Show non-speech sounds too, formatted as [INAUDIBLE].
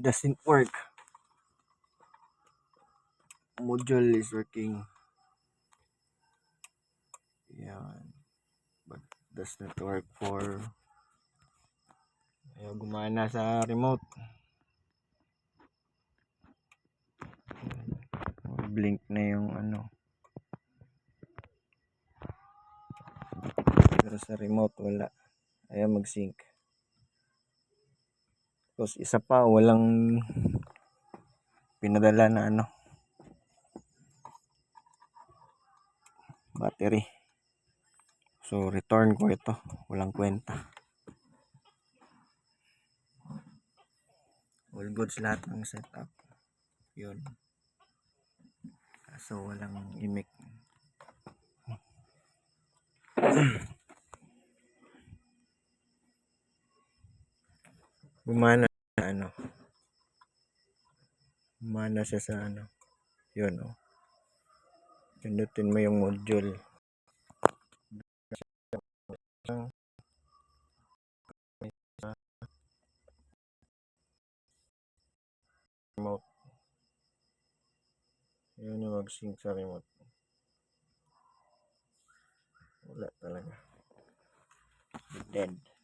doesn't work. Module is working. Yan. But does not work for ayaw gumana sa remote. Blink na yung ano. Pero sa remote wala. Ayaw mag-sync. Tapos isa pa walang pinadala na ano battery. So return ko ito. Walang kwenta. All goods lahat ng setup. Yun. So walang imik. [CLEARS THROAT] Gumana ano. Gumana siya sa ano. Yun oh. Pindutin mo yung module. Remote. Yun yung mag-sync sa remote. Wala talaga. Dead.